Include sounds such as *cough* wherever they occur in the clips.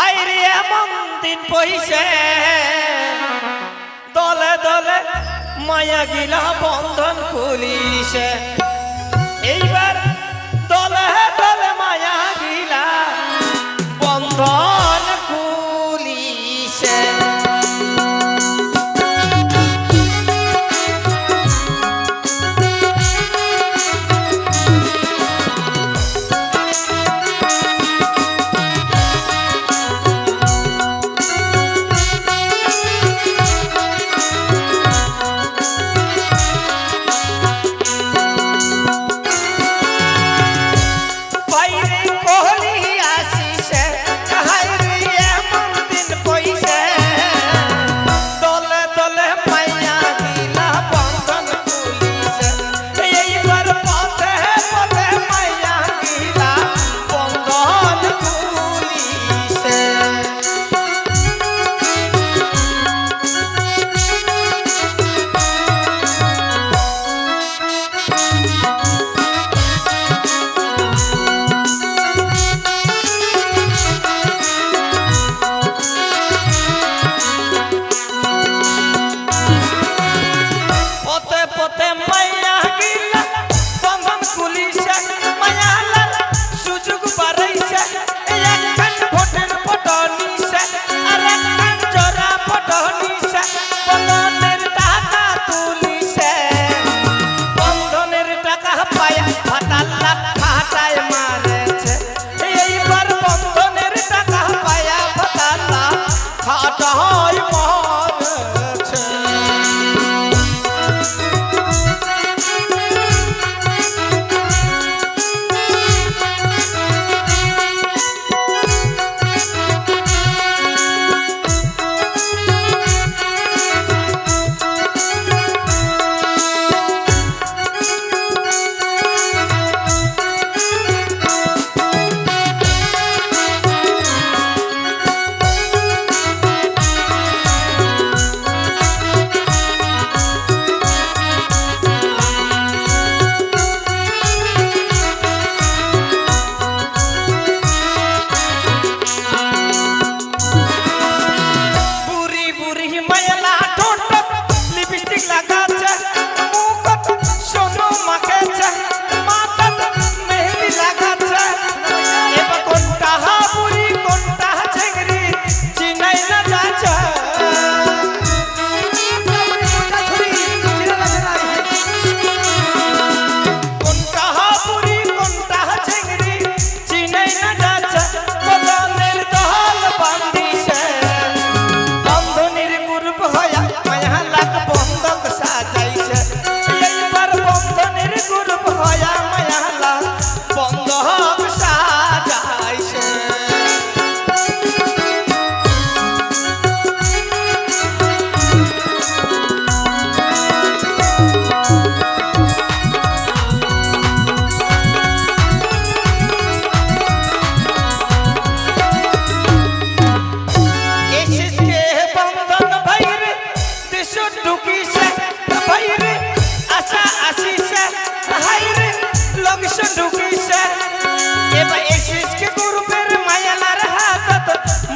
হায় রে এমন দিন পয়সে দলে দলে মায়া গিলা বন্ধন খুলিছে। এইবার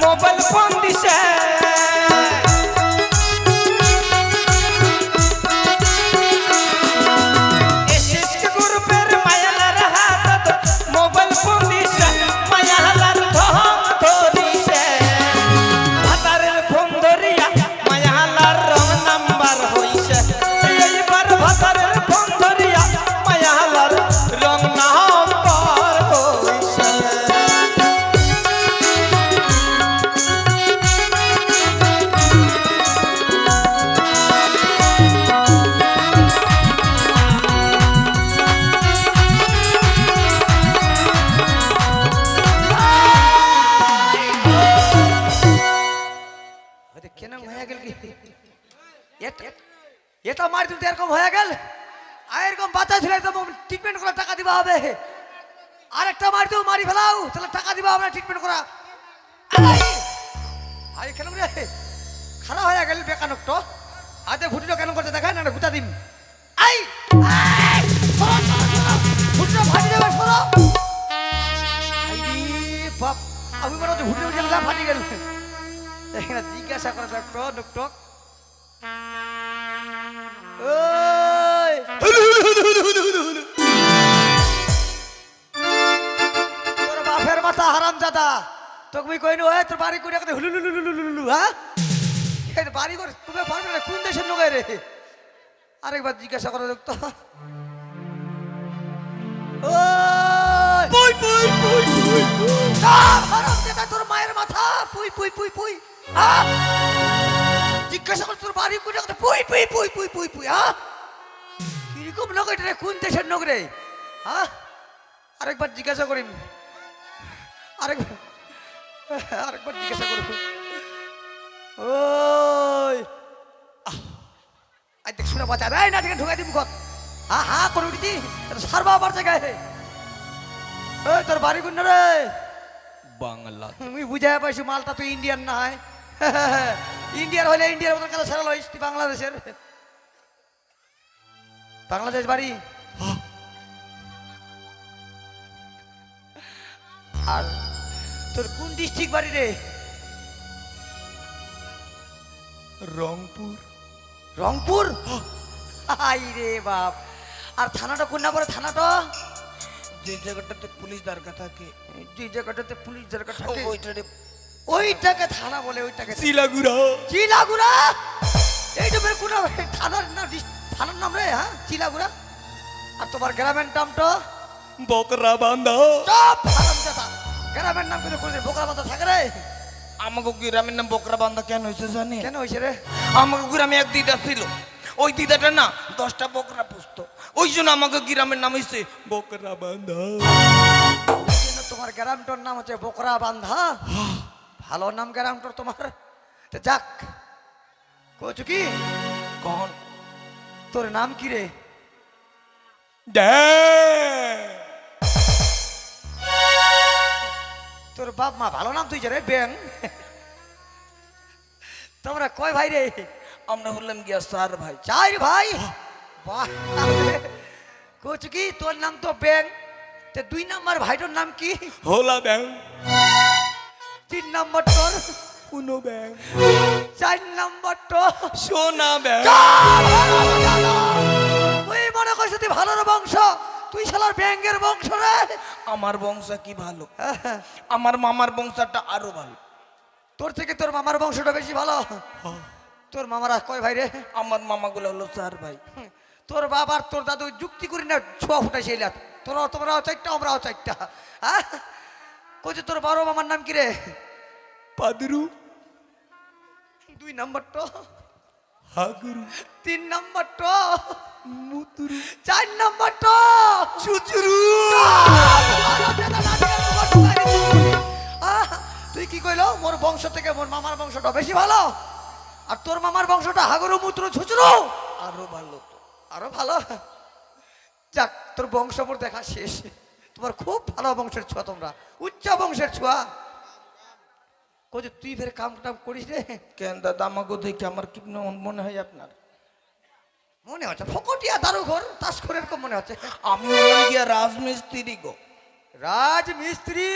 মোবাইল ফোন দিছে আরেকটা মারি তো মারি ফেলাও। তাহলে টাকা দিবা, আমরা ট্রিটমেন্ট করা। আরে, কেন রে? খারাপ হয়ে গেল বেকানক তো আদে ঘুটিটা কেন করতে দেখা না ঘুটা দিম। আই! ঘুটিটা ফাটি যাবে সরো বাপ, আমি মনে হচ্ছে ঘুটিটা গেলাম ফাটি গেল। জিজ্ঞাসা করা যাক টক ও মাথা হারাম দাদা তোকে কই নো তোর বাড়ি করে হুলু লুলু লুলু লুলু হ্যাঁ বাড়ি করে তুমি পারবে না কোন দেশের লোক রে আরেকবার জিজ্ঞাসা করে দেখতো ওই দাদা তোর মায়ের মাথা পুই পুই পুই পুই জিজ্ঞাসা করে তোর বাড়ি করে পুই পুই পুই পুই পুই পুই হ্যাঁ কীরকম লোক এটা কোন দেশের লোক রে হ্যাঁ আরেকবার জিজ্ঞাসা করিম আরেকবার আরেকবার জিজ্ঞাসা করব ওই বাচ্চা ঢুকাই দিবি মুখত হা হা করে উঠি সারবা আবার জায়গায়। ওই তোর বাড়ি কোন রে? বাংলা। আমি বুঝাই পাইছি মালটা তো ইন্ডিয়ান না হয়? ইন্ডিয়ার হলে ইন্ডিয়ার মতন কাছে সারা লইস তুই বাংলাদেশের। বাংলাদেশ বাড়ি। আর তোর কোন ডিস্ট্রিক্ট বাড়ি রে? রংপুর। রংপুর? হাই রে বাপ। আর থানাটা কোন না পরে থানাটা? যে জায়গাটাতে পুলিশ দরকার থাকে। যে জায়গাটাতে পুলিশ দরকার থাকে। ওইটাকে থানা বলে ওইটাকে শিলাগুড়া চিলাগুড়া। এইটা বের কোন থানার নাম থানার নাম রে হ্যাঁ? চিলাগুড়া। আর তোমার গ্রামের নামটা? বকরা বান্ধা সব গ্রামের নাম কিন্তু কোনদিন বোকরা মাথা থাকে রে। আমাকে গ্রামের নাম বোকরা বান্ধা কেন হয়েছে জানি কেন হয়েছে রে? আমাকে গ্রামে এক দিদা ছিল। ওই দিদাটা না দশটা বকরা পুষতো। ওই জন্য আমাকে গ্রামের নাম হয়েছে বকরা বান্ধা তোমার গ্রামটার নাম হচ্ছে বোকরা বান্ধা ভালো নাম গ্রামটার তোমার। যাক কচু কি? কখন তোর নাম কি রে? তোর বাপ মা ভালো নাম তুই রে ব্যাং তোমরা কয় ভাই রে? আমরা হলাম গিয়া স্যার ভাই। চার ভাই? বাহ কচু কি তোর নাম তো ব্যাং তে দুই নাম্বার ভাইটোর নাম কি? হোলা ব্যাং তিন নাম্বার তোর? কোনো ব্যাং চার নাম্বার তো সোনা ব্যাং তুই মনে করছিস তুই ভালোর বংশ। তুই শালার ব্যাঙ্গের বংশ রে। আমার বংশ কি ভালো? আমার মামার বংশটা আরও ভালো। তোর থেকে তোর মামার বংশটা বেশি ভালো। তোর মামারা কয় ভাই রে? আমার মামাগুলো হলো স্যার ভাই। তোর বাবার তোর দাদু যুক্তি করি না ছোঁয়া ফুটাইছে এলা তোরা তোমরাও চারটা আমরাও চারটা হ্যাঁ কইছে তোর বড় মামার নাম কি রে? পাদরু। দুই নাম্বার তো হাগুরু। তিন নাম্বার তো মুতুরু। চার নাম্বার তো চুচুরু তুই কি কইলো? মোর বংশ থেকে মোর মামার বংশটা বেশি ভালো? আর তোর মামার বংশটা হাগরু মূত্র ছুচুরু? আরও ভালো আরও ভালো? যাক তোর বংশ মোর দেখা শেষ। তোমার খুব ভালো বংশের ছোঁয়া তোমরা। উচ্চ বংশের ছোঁয়া। কই তুই ফের কাম টাম করিস রে? কেন দাদা আমাকে দেখে আমার কি মনে হয় আপনার? মনে হচ্ছে ফকটিয়া দারু ঘর তাস করে এরকম মনে হচ্ছে আমি গিয়া রাজমিস্ত্রি গো। রাজ মিস্ত্রি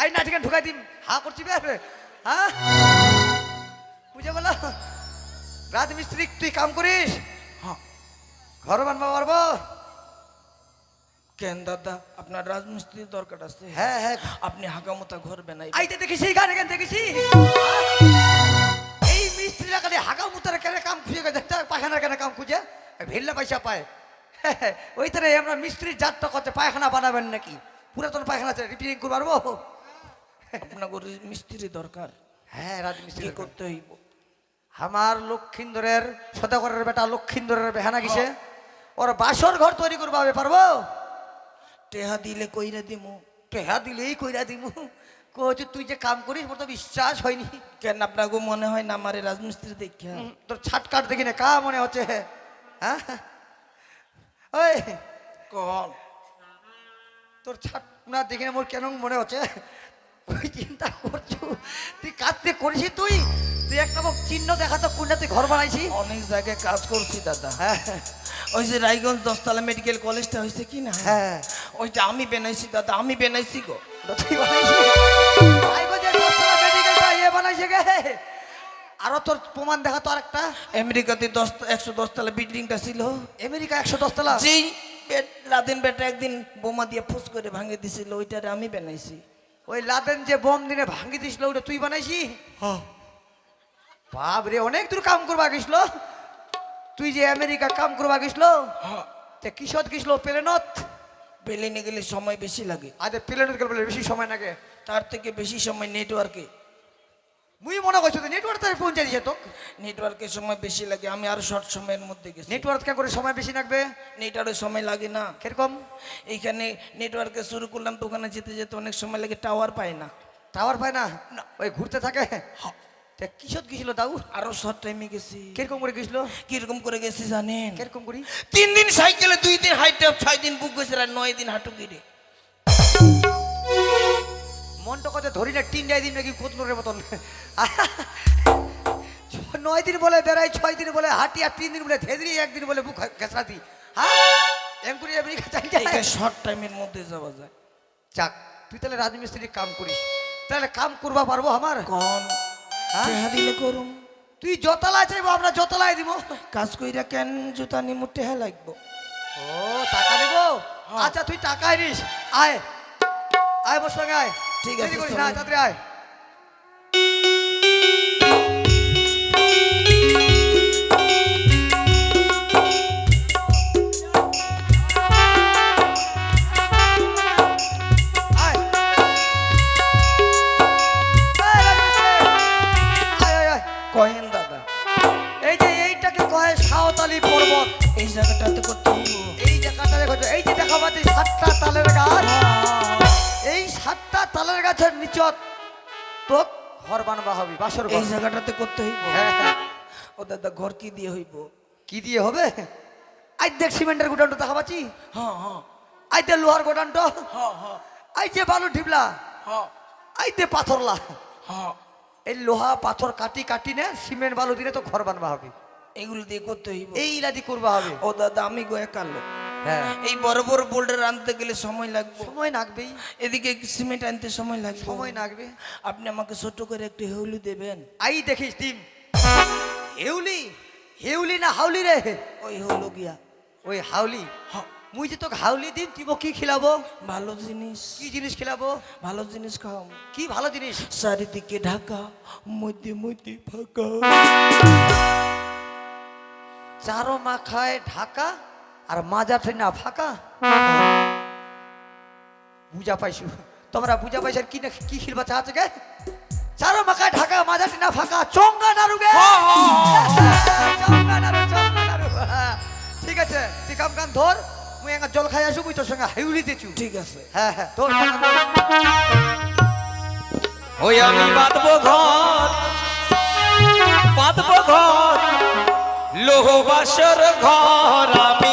আই না ঠিক ঢুকাই দিম। হা করছি বে হ্যাঁ বুঝে বলো রাজমিস্ত্রি তুই কাম করিস? হ্যাঁ। ঘর বানবা পারব? কেন দাদা? আপনার রাজমিস্ত্রির দরকার আছে। হ্যাঁ হ্যাঁ। আপনি হাগামতা ঘর বানাই আইতে দেখেছি গান গান দেখেছি। খালি হাগা মুতার কেন কাম খুঁজে গেছে? পায়খানার কেন কাম খুঁজে? ভিল্লা পয়সা পায়। *laughs* ওই তারে আমরা মিস্ত্রির জাতটা করতে পায়খানা বানাবেন নাকি? পুরাতন পায়খানা রিপেয়ারিং করব পারব আপনার মিস্ত্রি দরকার। হ্যাঁ রাজমিস্ত্রি করতে হইব? আমার লক্ষিন্দরের সদাগরের বেটা লক্ষিন্দরের বেহানা গেছে। ওর বাসর ঘর তৈরি করব পারব? টেহা দিলে কইরা দিমু। টেহা দিলেই কইরা দিমু। কহছে তুই যে কাম করিস মোর তো বিশ্বাস হয়নি। কেন আপনাকে মনে হয় না আমার রাজমিস্ত্রি দেখা? তোর ছাট কাট দেখি না কা মনে হচ্ছে? হ্যাঁ? ওই কন তোর ছাট না দেখি না মোর কেন মনে হচ্ছে? ওই চিন্তা করছ তুই কাঁদতে করিস তুই? তুই একটা চিহ্ন দেখা তো কোনটা তুই ঘর বানাইছি? অনেক জায়গায় কাজ করছি দাদা। হ্যাঁ। ওই যে রায়গঞ্জ দশতলা মেডিকেল কলেজটা হয়েছে কি না? হ্যাঁ। ওইটা আমি বেনাইছি দাদা আমি বেনাইছি গো। তুই বানাইছি দশতলা আরও তোর প্রমাণ দেখা তো আরেকটা। আমেরিকাতে দশ একশো দশ তলা বিল্ডিংটা ছিল। আমেরিকা একশো দশতলা যেই লাদেন বেটা একদিন বোমা দিয়ে ফুস করে ভাঙে দিছিল ওইটারে আমি বানাইছি। ওই লাদেন যে বোম দিনে ভাঙি দিছিল ওটা তুই বানাইছি? বাপ রে অনেক দূর কাম করবা গেছিল। তুই যে আমেরিকা কাম করবা গেছিল? তে কিসত গেছিল প্লেনত? বেলিনে গেলে সময় বেশি লাগে। আজ প্লেনত গেলে বেশি সময় লাগে। তার থেকে বেশি সময় নেটওয়ার্কে মুই মনে করছ নেটওয়ার্ক তাই পৌঁছে দিছে তো নেটওয়ার্কের সময় বেশি লাগে আমি আরও শর্ট সময়ের মধ্যে গেছি। নেটওয়ার্ক কে করে সময় বেশি লাগবে? নেটওয়ার্কের সময় লাগে না। কীরকম? এইখানে নেটওয়ার্কে শুরু করলাম তো ওখানে যেতে যেতে অনেক সময় লাগে টাওয়ার পায় না। টাওয়ার পায় না। ওই ঘুরতে থাকে? তে কিসত গেছিল তাও? আরও শর্ট টাইমে গেছি। কীরকম করে গেছিল? কীরকম করে গেছি জানেন? কীরকম করি? তিন দিন সাইকেলে দুই দিন হাইটে ছয় দিন বুক গেছে আর নয় দিন হাঁটু গিরে। মনটা কত ধরি না তিন যাই দিন নাকি কোতনুরের মতন। নয় দিন বলে বেড়াই ছয় দিন বলে হাঁটি আর তিন দিন বলে ধেদরি একদিন বলে বুক হ্যাঁ? আমেরিকা চাই শর্ট টাইমের মধ্যে যাওয়া যায়। যাক তুই তাহলে রাজমিস্ত্রির কাম করিস। তাহলে কাম করবা পারব আমার? কোন হ্যাঁ? দিলে করুম। তুই চাইব আমরা দিব। কাজ কইরা কেন জুতা নিমু টেহা লাগবো। ও টাকা দেবো হ্যাঁ। আচ্ছা তুই টাকা নিস। আয়। আয় সঙ্গে আয়। ঠিক আছে, না তাড়াতাড়ি আয়। এই। কহেন দাদা। যে এইটাকে কয় সাঁওতালি পর্বত? এই জায়গাটাতে করতে এই জায়গাটা দেখো এই যে দেখা পাচ্ছি সাতটা তালের গাছ। এই সাতটা তালের গাছের নিচত তোক ঘর বানবা হবি বাসর এই জায়গাটাতে করতে হইব। হ্যাঁ, হ্যাঁ। ও দাদা ঘর কি দিয়ে হইব? কি দিয়ে হবে? আজ দেখ সিমেন্টের গোডাউনটা দেখা পাচ্ছি? হ্যাঁ হ্যাঁ। আজ দে লোহার গোডাউনটা হ্যাঁ হ্যাঁ। আজ যে বালু ঢিবলা। হ্যাঁ। আজ দে পাথরলা। হ্যাঁ। এই লোহা পাথর কাটি কাটি নে সিমেন্ট বালু দিলে তো ঘর বানবা হবে। এগুলো দিয়ে করতে হইব। এই ইলাদি করবা হবে। ও দাদা আমি গো একালো এই বড় বড় বোল্ডার আনতে গেলে সময় লাগবে। সময় লাগবেই। এদিকে সিমেন্ট আনতে সময় লাগবে। সময় লাগবে। আপনি আমাকে ছোট করে একটু হেউলি দেবেন। আই দেখিস টিম হেউলি? হেউলি না হাউলি রে? ওই হলো গিয়া। ওই হাউলি। হ্যাঁ, মুই যে তোকে হাউলি দিন তুই কি খিলাবো? ভালো জিনিস। কি জিনিস খিলাবো? ভালো জিনিস খাও। কি ভালো জিনিস? চারিদিকে ঢাকা মধ্যে মধ্যে ফাঁকা। চারো মাখায় ঢাকা আর মাজা না ফাঁকা? বুঝা পাইছো? তোমরা বুঝা পাইছো কি না কি খিলবা চাচ্ছে গে চারো মাখায় ঢাকা মাজা না ফাঁকা। চঙ্গা নাড়ু গে। চঙ্গা নাড়ু চঙ্গা নাড়ু। ঠিক আছে তুই কাম কান ধর মুই এঙ্গা জল খাই আসু মুই তোর সঙ্গে হাইউলি দিছু ঠিক আছে। হ্যাঁ হ্যাঁ ধর। ওই আমি বাঁধবো ঘর বাঁধবো ঘর লোহ বাসর ঘর আমি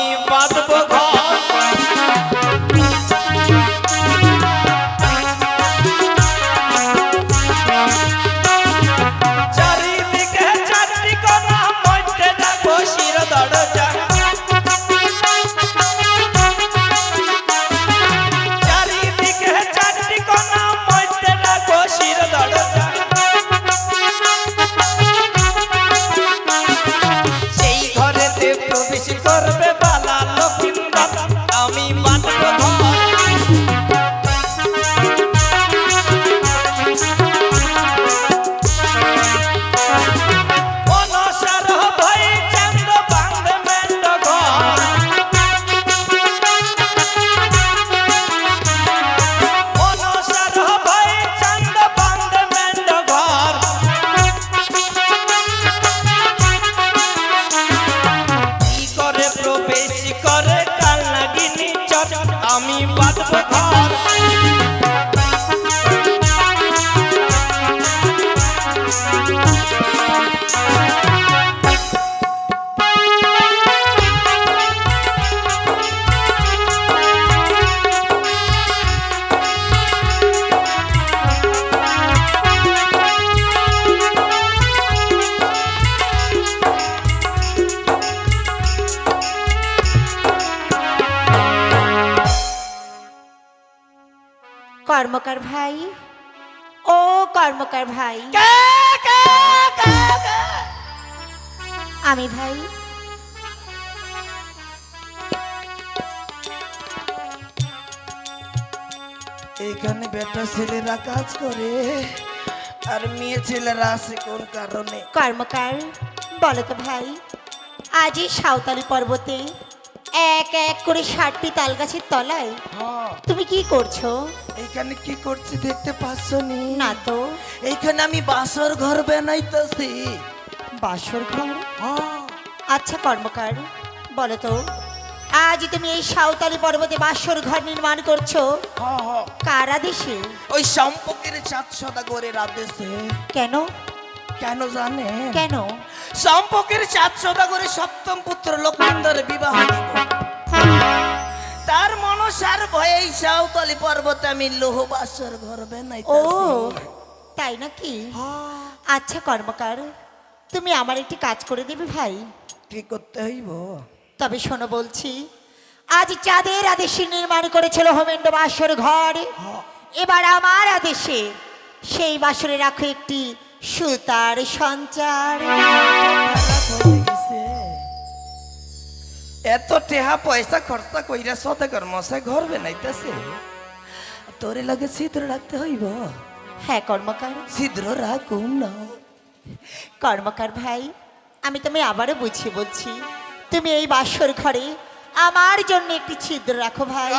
আমি ভাই। এইখানে বেটা ছেলেরা কাজ করে আর মেয়ে ছেলেরা আসে কোন কারণে? কর্মকার বলো তো ভাই আজ এই সাঁওতালি পর্বতে এক এক করে ষাটটি তাল গাছের তলায় হ্যাঁ। তুমি কি করছ? এইখানে কি করছি দেখতে পাচ্ছনি? না তো। এইখানে আমি বাসর ঘর বানাইতেছি। বাসর ঘর? আচ্ছা কর্মকার বলো তো আজ তুমি এই সাঁওতালি পর্বতে বাসর ঘর নির্মাণ করছ? কার আদেশে? ওই সম্পর্কের চাঁদ সদা করে রাধেছে কেন? কেন জানে? কেন? সম্পর্কের চাঁদ সদা করে সপ্তম পুত্র লক্ষ্মীন্দরে বিবাহ দিব। তার মনসার ভয়ে সাঁওতালি পর্বতে আমি লোহ বাসর ঘর ও তাই নাকি? আচ্ছা কর্মকার তুমি আমার একটি কাজ করে দেবে ভাই। কি করতে হইব? তবে শোনো বলছি আজ চাঁদের আদেশে নির্মাণ করেছিল হোমেন্দ্র বাসর ঘর। এবার আমার আদেশে সেই বাসরে রাখো একটি সুতার সঞ্চার। হয়ে। এত টেহা পয়সা খরচা কইরা সদাগর মশাই ঘর বানাইতেছে। তোরে লাগে ছিদ্র রাখতে হইব? হ্যাঁ কর্মকার। ছিদ্র রাখুন না। কর্মকার ভাই আমি তুমি আবারও বুঝিয়ে বলছি তুমি এই বাসর ঘরে আমার জন্য একটি ছিদ্র রাখো ভাই।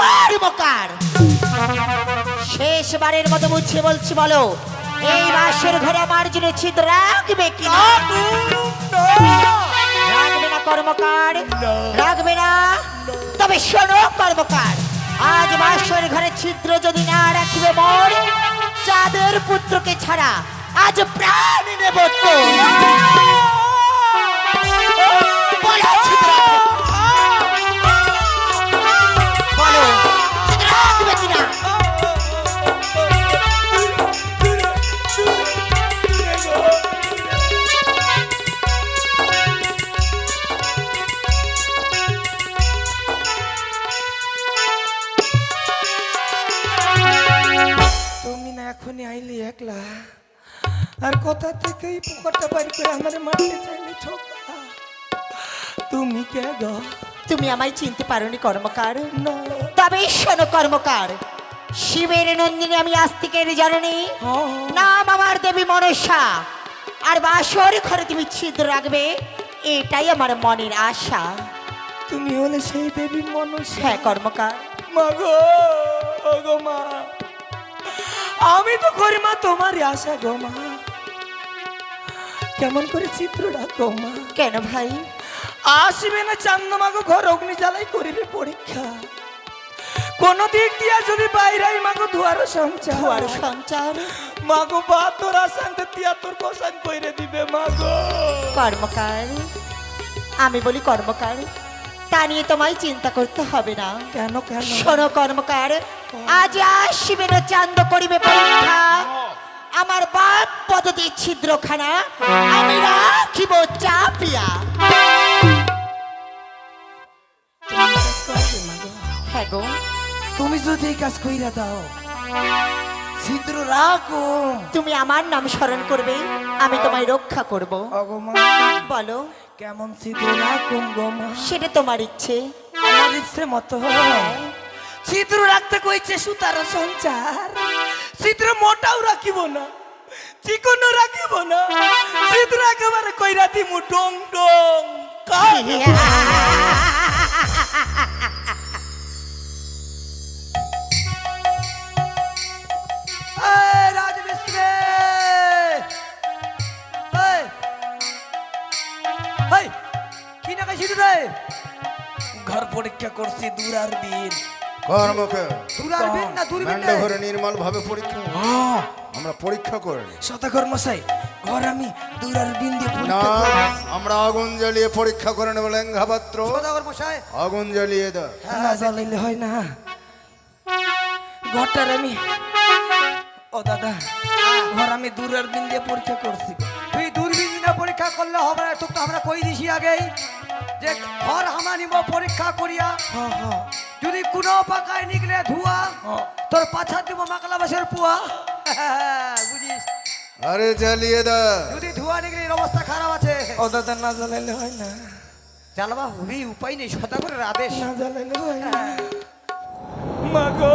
কর্মকার! শেষবারের মতো বুঝিয়ে বলছি বলো এই বাসর ঘরে আমার জন্য ছিদ্র রাখবে কি না। কর্মকার। রাখবে না। তবে শোনো কর্মকার। আজ বাসর ঘরে ছিদ্র যদি না রাখিবে মর চাঁদের পুত্রকে ছাড়া আজ প্রাণ নেব তো। বলো ছিদ্র আর কোথা থেকে এই পুকুরটা বাড়ি করে আমার মারতে চাইলে তুমি কে গো? তুমি আমায় চিনতে পারোনি কর্মকার। তবে শোনো কর্মকার শিবের নন্দিনী আমি আস্তিকের জননী। নাম আমার দেবী মনসা আর বাসর ঘরে তুমি ছিদ্র রাখবে এটাই আমার মনের আশা। তুমি হলে সেই দেবী মনসা। হ্যাঁ কর্মকার। মা গো মা। আমি তো করি মা তোমারই আশা গো মা। কেমন করে চিত্র রাখো মা? কেন ভাই? আসিবে না চান্দ মাগো ঘর অগ্নি জ্বালাই করিবে পরীক্ষা। কোন দিক দিয়া যদি বাইরাই মাগো ধুয়ার সঞ্চার। ধোয়ার সঞ্চার? মাগো বা তোর আসান্তে দিয়া তোর কোসান কইরে দিবে মাগো। কর্মকার আমি বলি কর্মকার তা নিয়ে তোমায় চিন্তা করতে হবে না। কেন কেন? শোনো কর্মকার আজ আসিবে না চান্দ করিবে পরীক্ষা। আমার বাপ পদতি ছিদ্রখানা আমি রাখিব চাপিয়া। হ্যাঁ গো তুমি যদি এই কাজ কইরা দাও ছিদ্র রাখো। তুমি আমার নাম স্মরণ করবে আমি তোমায় রক্ষা করব। বলো। কেমন ছিদ্র রাখুন গো মা? সেটা তোমার ইচ্ছে। আমার ইচ্ছে মতো ছিদ্র রাখতে কইছে সুতার সঞ্চার। ছিদ্র মোটাও রাখিব না চিকনও রাখিব না ছিদ্র একেবারে কইরা দিমু ডং ডং ঘর পরীক্ষা করছি দূর আর বীর কর্মকে দূরার না দূরবীন ম্যান্ড ঘরে নির্মল ভাবে পরীক্ষা আমরা পরীক্ষা করে নিই। শতকর মশাই ঘর আমি দূরার বিন দিয়ে পরীক্ষা করছি। আমরা আগুন জ্বালিয়ে পরীক্ষা করে নেব লেঙ্গা পাত্র। আগুন জ্বালিয়ে দাও। না জ্বালাইলে হয় না। ঘরটার আমি ও দাদা ঘর আমি দূরার বিন দিয়ে পরীক্ষা করছি। তুই দূরবীন না পরীক্ষা করলে হবে না তোকে আমরা কই দিছি আগেই? যে ঘর হামা নিব পরীক্ষা করিয়া হ্যাঁ হ্যাঁ। যদি কোনো পাকায় নিকলে ধুয়া। তোর পাছা দিব মাকলা বাসের পুয়া। *laughs* বুঝিস? আরে জ্বালিয়ে দা। যদি ধুয়া নিকলে অবস্থা খারাপ আছে। ও দাদা না জ্বালাইলে হয় না। জ্বালাবা হবি উপায় নেই সদা করে আদেশ। না জ্বালাইলে হয় না। মা গো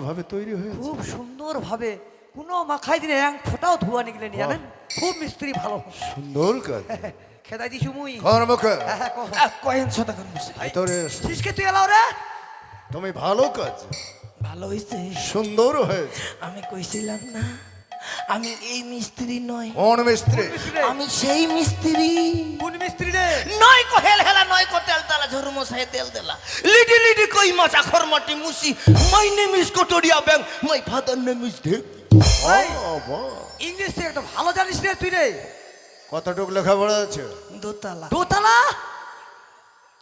ভাবে তৈরি হয়েছে। খুব সুন্দর ভাবে কোনো মাখাই দিনে এক ফোটাও ধোয়া নিগলে নি জানেন? খুব মিস্ত্রি ভালো। সুন্দর কাজ। খেদাই দিছু মুই কর মুখ। কর কয়েন সদাগর তোরে ভিতরে শিসকে তুই এলাও রে। তুমি ভালো কাজ। ভালো হইছে। সুন্দর হয়েছে। আমি কইছিলাম না আমি এই মিস্ত্রি নয়। কোন মিস্ত্রি? আমি সেই মিস্ত্রি। কোন মিস্ত্রি রে? নয় কো হেল হেলা নয় কো তেল তালা ঝরু মশাই তেল দেলা। লিডি লিডি কই মাছ আখর মাটি মুসি। মাই নেম ইজ কোটোরিয়া ব্যাং মাই ফাদার নেম ইজ বাবা, ইংলিশ একটা ভালো জানিস রে তুই রে। কতটুক লেখাপড়া আছে? দোতলা। দোতলা?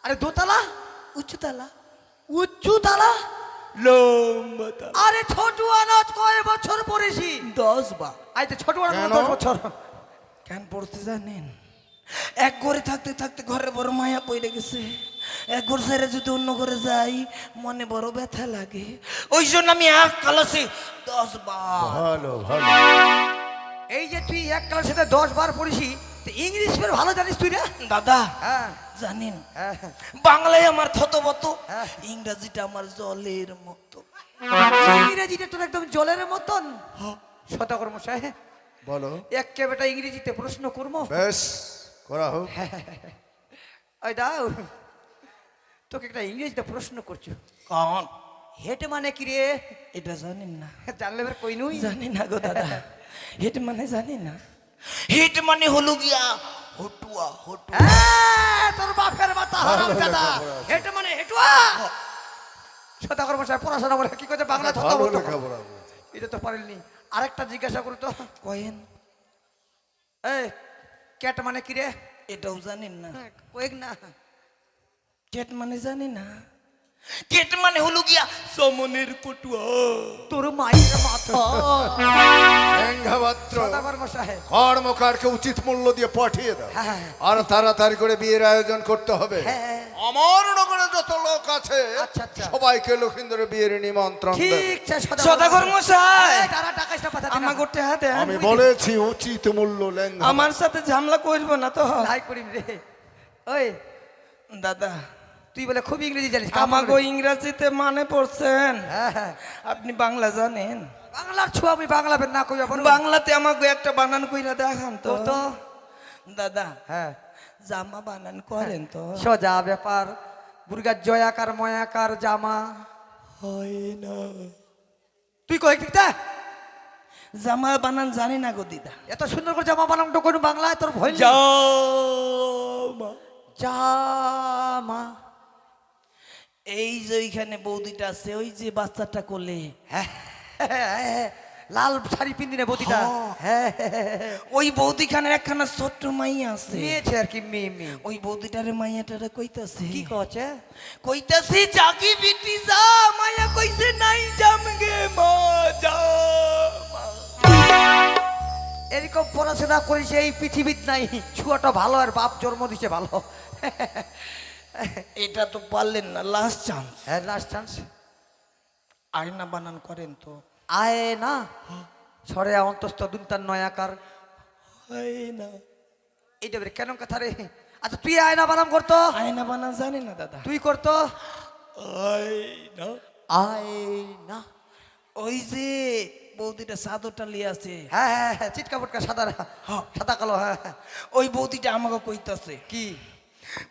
আরে দোতলা? উচ্চতলা। উঁচু তালা লম্বা তালা। আরে ছোট আনাজ কয় বছর পড়েছি? দশ বা। আইতে ছোট আনাজ? দশ বছর? কেন পড়তে জানেন? এক ঘরে থাকতে থাকতে ঘরে বড় মায়া পড়ে গেছে। এক ঘর ছেড়ে যদি অন্য ঘরে যাই মনে বড় ব্যথা লাগে। ওই জন্য আমি এক কালাসে দশ বার। ভালো ভালো। এই যে তুই এক ক্লাসের সাথে দশ বার পড়েছি ইংলিশ ফের ভালো জানিস তুই রে দাদা হ্যাঁ। জানেন হ্যাঁ। বাংলায় আমার থতবত হ্যাঁ। ইংরাজিটা আমার জলের মতো। ইংরেজিটা তোর একদম জলের মতন। শতকর মশাই। বলো। এক বেটা ইংরেজিতে প্রশ্ন করব। বেশ করা হোক। ওই দাও। তোকে একটা ইংরেজিতে প্রশ্ন করছ। কন? হেট মানে কি রে? এটা জানেন না। জানলে কই নুই? জানি না গো দাদা। হিট মানে জানি না। হিট মানে হলো গিয়া হটুয়া হটুয়া। তোর বাপের মাথা হারাম দাদা। হেট মানে হেটুয়া। শতকর মশাই পড়াশোনা বলে কি করছে? বাংলা ভালো বলতো। এটা তো পারেননি। আরেকটা জিজ্ঞাসা করো তো। কয়েন। এই ক্যাট মানে কি রে? এটাও জানেন না। কয়েক না। কেট মানে জানি না। কেট মানে হলো গিয়া সমনের কটুয়া। তোর মায়ের মাথা। শতকর কর্মকারকে উচিত মূল্য দিয়ে পাঠিয়ে দাও। হ্যাঁ। আর তাড়াতাড়ি করে বিয়ের আয়োজন করতে হবে। হ্যাঁ। আমার নগরে যত লোক আছে আচ্ছা, আচ্ছা। সবাইকে লক্ষিন্দরে বিয়ের নিমন্ত্রণ সদাগর মশাই। তারা টাকা ইসটা পাঠাতে না। আমার গোটে হাতে আমি বলেছি উচিত মূল্য লেঙ্গা আমার সাথে ঝামেলা করব না তো। লাই করিম রে। ওই। দাদা তুই বলে খুব ইংরেজি জানিস আমাকে ইংরাজিতে মানে পড়ছেন। হ্যাঁ হ্যাঁ। আপনি বাংলা জানেন। বাংলার ছুয়া আমি বাংলা না কই বাংলাতে আমাকে একটা বানান কইরা দেখান তো। তো দাদা হ্যাঁ। জামা বানান করেন তো। সোজা ব্যাপার। বুর্গার জয়াকার ময়াকার জামা। হয় না। তুই কই দিকটা জামা বানান জানি না গো দিদা। এত সুন্দর করে জামা বানান তো কোন বাংলায় তোর ভয়? জামা। জামা। এই যে ওইখানে বৌদিটা আছে ওই যে বাচ্চাটা কোলে। হ্যাঁ, হ্যাঁ, লাল শাড়ি পিন্দিনে বদিটা। হ্যাঁ। ওই বৌদিখানের একখানা ছোট্ট মাইয়া আছে। মেয়েছে আর কি মেয়ে মেয়ে। ওই বৌদিটারে মাইয়াটারে কইতাছে। কি কছে কইতাছে জাগি বিটি যা। মাইয়া কইছে নাই জামগে মা যা এরকম পড়াশোনা করেছে এই পৃথিবীত নাই। ছুয়াটা ভালো আর বাপ জন্ম দিছে ভালো। এটা তো পারলেন না লাস্ট চান্স হ্যাঁ লাস্ট চান্স আয়না বানান করেন তো। আয় না সরে অন্তস্থ দুন্তার নয়াকার হয় না এইটা কেন কথা রে? আচ্ছা তুই আয়না বানাম করতো? আয়না বানান জানি না দাদা। তুই করতো? আয়না। আয়না। ওই যে বৌদিটা চাদরটা লিয়ে আছে হ্যাঁ হ্যাঁ হ্যাঁ চিটকা ফুটকা সাদা হ্যাঁ। সাদা কালো হ্যাঁ হ্যাঁ। ওই বৌদিটা আমাকে কইতাছে। কি?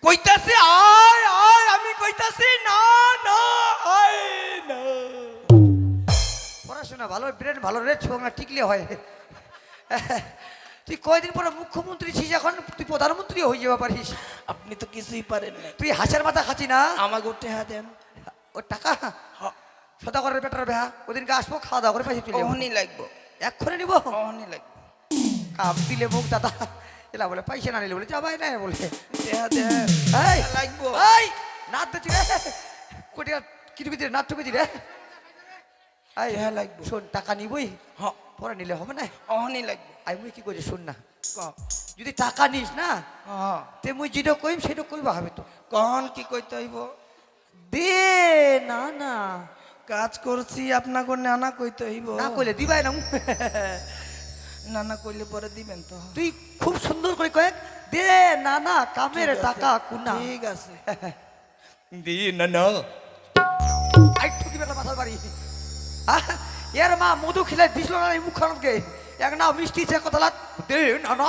কইতাছে আয় আয় আমি কইতাছি না না আয় না। পড়াশোনা ভালো ব্রেন ভালো রে ছোঁয়া টিকলে হয়। তুই কয়দিন পরে মুখ্যমন্ত্রী ছিস এখন? তুই প্রধানমন্ত্রী হয়ে যাবে পারিস। আপনি তো কিছুই পারেন না তুই হাসের মাথা খাচ্ছি না? আমাকে উঠে হা দেন। ও টাকা? সদাগরের বেটার বেহা। ওদিনকে আসব খাওয়া দাওয়া করে পয়সা চলে লাগবো। এক্ষণে নিব? অহনি লাগবো। কাম দিলে মুখ দাদা। এলা বলে পয়সা না নিলে বলে যাবাই না বলে। লাগবো। এই নাচ দিচ্ছি রে কোটি নাচ রে এই দেহা লাগবো। শোন টাকা নিবই। পরে নিলে হবে না। অহনি লাগবো। আই মুই কি শোন না। ক। যদি টাকা নিস না হ্যাঁ তে মুই যেটা কইম সেটা কইবা হবে তো। কখন কি কইতে হইব? দে না না। কাজ করছি আপনাকে নানা কইতে হইব। না কইলে দিবাই না *laughs* নানা কইলে পরে দিবেন তো। তুই খুব সুন্দর করে কয়েক দে না না কামের। টাকা কুনা। ঠিক আছে। *laughs* দি না না আই ঠুকি বেটা মাথার বাড়ি। এর মা মধু খিলে দিছিল না এই মুখ খানকে এক না মিষ্টি সে কথা লাগ। দে না না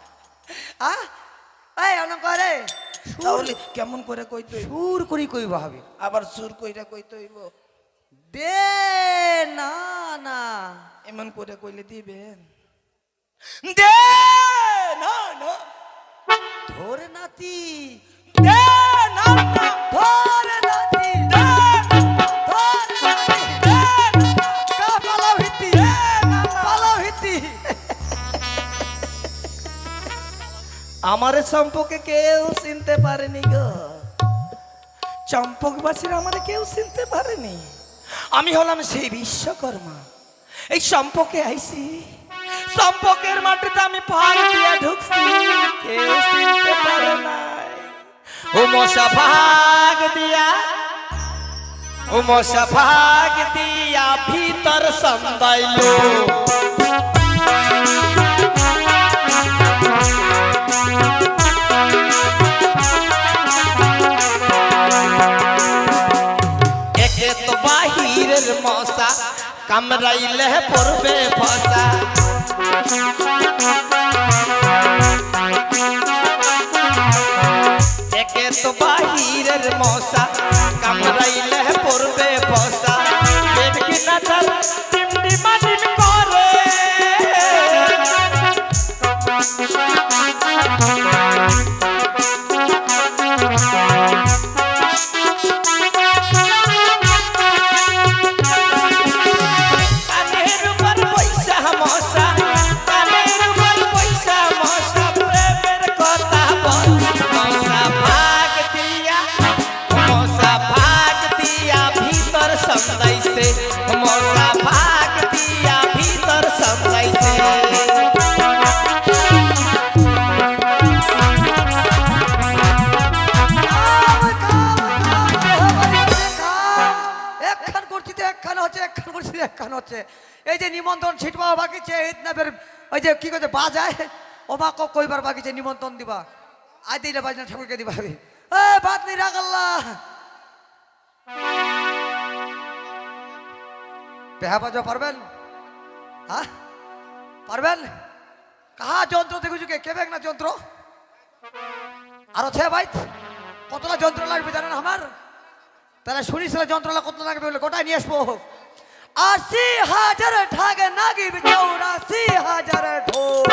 *laughs* আহ এই অনক রে তাহলে কেমন করে কইতে সুর করি কইবা হবে আবার সুর কইরা কইতে হইব? দে না না এমন করে কইলে দিবেন? দে, না না। ধরে নাতি, দে, না না। ধরে নাতি আমার সম্পর্কে কেউ চিনতে পারেনি গো। চম্পকবাসীরা আমার কেউ চিনতে পারেনি। আমি হলাম সেই বিশ্বকর্মা। এই সম্পর্কে আইছি সম্পর্কের মাটিতে আমি ভাগ দিয়া ঢুকছি। কেউ চিনতে পারে নাই। ও মশা ভাগ দিয়া, ও মশা ভাগ দিয়া ভিতর সন্দাইলো। কামড়াইলে পড়বে ফসা। একে তো বাহিরের মশা কামড়াইলে পড়বে পেট কি না চাল টিমটিমা টিম করে কানের কইবার বাকিছে নিমন্ত্রণ দিবা, আজ দিলে বাজনা ঠাকুরকে দিবা এ বাদ নি রাখ আল্লাহ। পেহা বাজা পারবেন? হ্যাঁ পারবেন? কাহা যন্ত্র দেখুছু কে? কেবেক না যন্ত্র? আর আছে ভাই কতটা যন্ত্র লাগবে জানেন আমার? তাহলে শুনিস যন্ত্রণা কত লাগবে বলে, গোটায় নিয়ে আসব। আশি হাজার ঢাক নাগিব চৌরাশি হাজার ঢোল।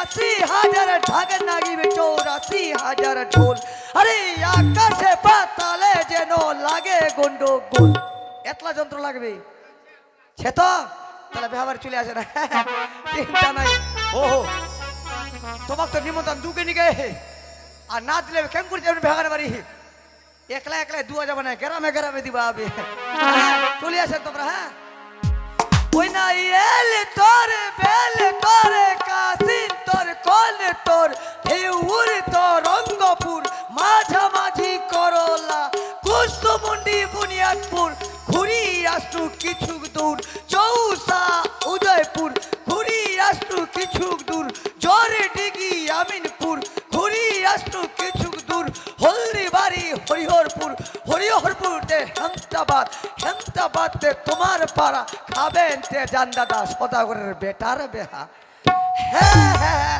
আশি হাজার ঢাক নাগিব চৌরাশি হাজার ঢোল। আরে আকাশে পাতালে যেন এতলা যন্ত্র লাগবে? সে তো? তাহলে ব্যবহার চলে আসে না। চিন্তা নাই। ও তোমার তো নিমন্ত্রণ দুকে নিগে আর না দিলে কেন করে ভেগানে বাড়ি। একলা একলা দুয়া যাবে না, গ্রামে গ্রামে দিবা। হবে চলে আসেন তোমরা হ্যাঁ? ওই না এল তোর তোমার পাড়া খাবেন তে জান দাদা সদাগরের বেটার বেহা। হ্যাঁ হ্যাঁ